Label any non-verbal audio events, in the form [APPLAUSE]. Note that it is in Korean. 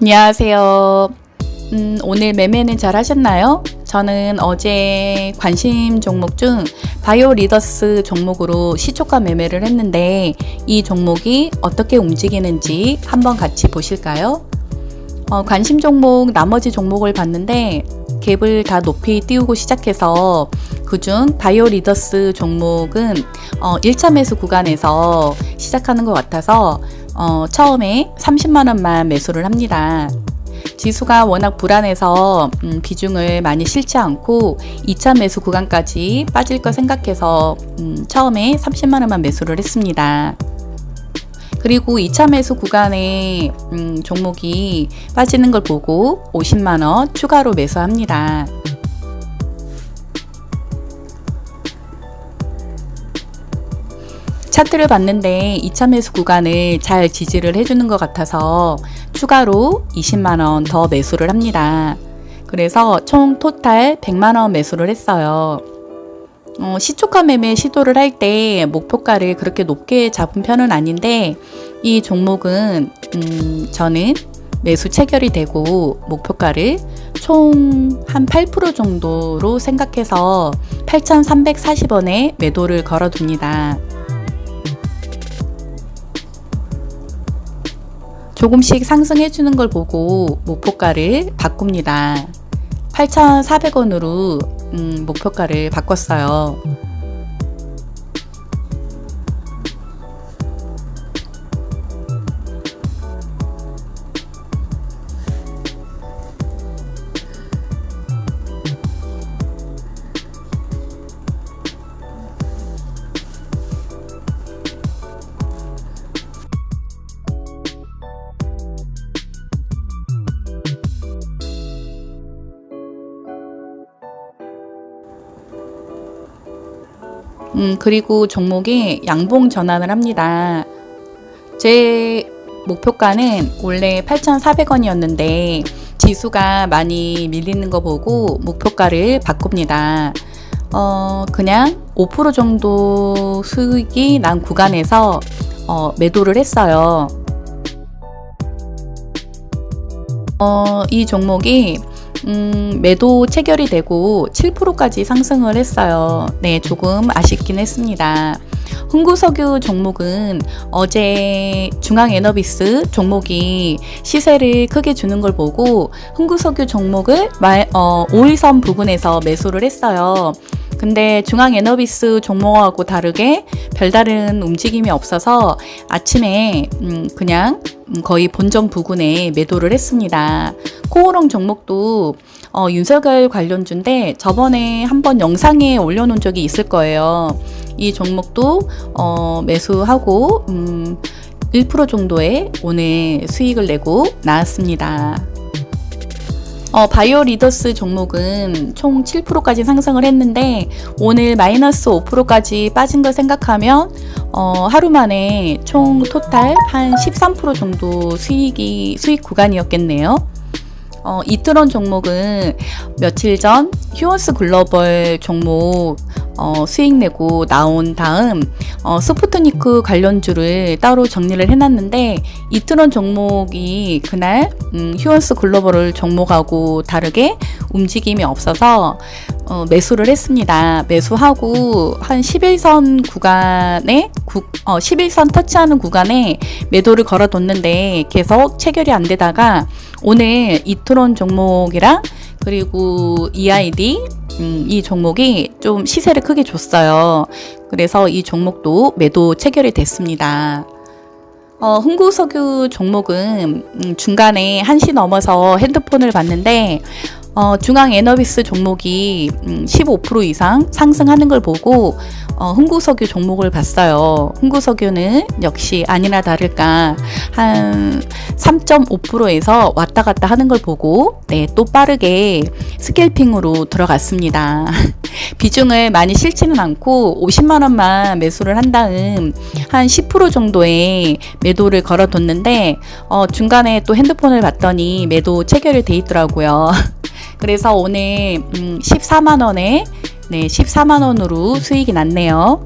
안녕하세요. 음, 오늘 매매는 잘 하셨나요? 저는 어제 관심 종목 중 바이오 리더스 종목으로 시초가 매매를 했는데 이 종목이 어떻게 움직이는지 한번 같이 보실까요? 어, 관심 종목 나머지 종목을 봤는데 갭을 다 높이 띄우고 시작해서 그중 바이오 리더스 종목은 어, 1차 매수 구간에서 시작하는 것 같아서 어, 처음에 30만 원만 매수를 합니다. 지수가 워낙 불안해서 음, 비중을 많이 실지 않고 2차 매수 구간까지 빠질 거 생각해서 음, 처음에 30만 원만 매수를 했습니다. 그리고 2차 매수 구간에 음, 종목이 빠지는 걸 보고 50만 원 추가로 매수합니다. 차트를 봤는데 2차 매수 구간을 잘 지지를 해주는 것 같아서 추가로 20만원 더 매수를 합니다. 그래서 총 토탈 100만원 매수를 했어요. 어, 시초가 매매 시도를 할 때 목표가를 그렇게 높게 잡은 편은 아닌데 이 종목은 음, 저는 매수 체결이 되고 목표가를 총 한 8% 정도로 생각해서 8,340원에 매도를 걸어둡니다. 조금씩 상승해 주는 걸 보고 목표가를 바꿉니다. 8,400원으로 음, 목표가를 바꿨어요. 음, 그리고 종목이 양봉 전환을 합니다. 제 목표가는 원래 8,400원이었는데 지수가 많이 밀리는 거 보고 목표가를 바꿉니다. 어, 그냥 5% 정도 수익이 난 구간에서 어, 매도를 했어요. 어, 이 종목이 음, 매도 체결이 되고 7%까지 상승을 했어요. 네, 조금 아쉽긴 했습니다. 흥구석유 종목은 어제 중앙에너비스 종목이 시세를 크게 주는 걸 보고 흥구석유 종목을 말, 어, 5일선 부근에서 매수를 했어요. 근데 중앙에너비스 종목하고 다르게 별다른 움직임이 없어서 아침에 음, 그냥 거의 본전 부근에 매도를 했습니다. 코오롱 종목도 어, 윤석열 관련주인데 저번에 한번 영상에 올려놓은 적이 있을 거예요. 이 종목도 어, 매수하고 음, 1% 정도의 오늘 수익을 내고 나왔습니다. 어, 바이오 리더스 종목은 총 7%까지 상승을 했는데 오늘 마이너스 5%까지 빠진 걸 생각하면 어, 하루 만에 총 토탈 한 13% 정도 수익이 수익 구간이었겠네요. 어, 이트론 종목은 며칠 전 휴원스 글로벌 종목 어, 수익 내고 나온 다음 어, 스푸트니크 관련주를 따로 정리를 해놨는데 이트론 종목이 그날 음, 휴원스 글로벌을 종목하고 다르게 움직임이 없어서 어, 매수를 했습니다. 매수하고 한 11선 구간에 구, 어, 11선 터치하는 구간에 매도를 걸어뒀는데 계속 체결이 안 되다가 오늘 이트론 종목이랑 그리고 EID 음, 이 종목이 좀 시세를 크게 줬어요. 그래서 이 종목도 매도 체결이 됐습니다. 어, 흥구석유 종목은 음, 중간에 1시 넘어서 핸드폰을 봤는데 어, 중앙 에너비스 종목이 음, 15% 이상 상승하는 걸 보고 어, 흥구석유 종목을 봤어요. 흥구석유는 역시 아니나 다를까 한 3.5%에서 왔다 갔다 하는 걸 보고 네, 또 빠르게 스캘핑으로 들어갔습니다. [LAUGHS] 비중을 많이 실지는 않고 50만 원만 매수를 한 다음 한 10% 정도의 매도를 걸어뒀는데 어, 중간에 또 핸드폰을 봤더니 매도 체결이 돼 있더라고요. [LAUGHS] 그래서 오늘 음, 14만 원에 네, 14만 원으로 수익이 났네요.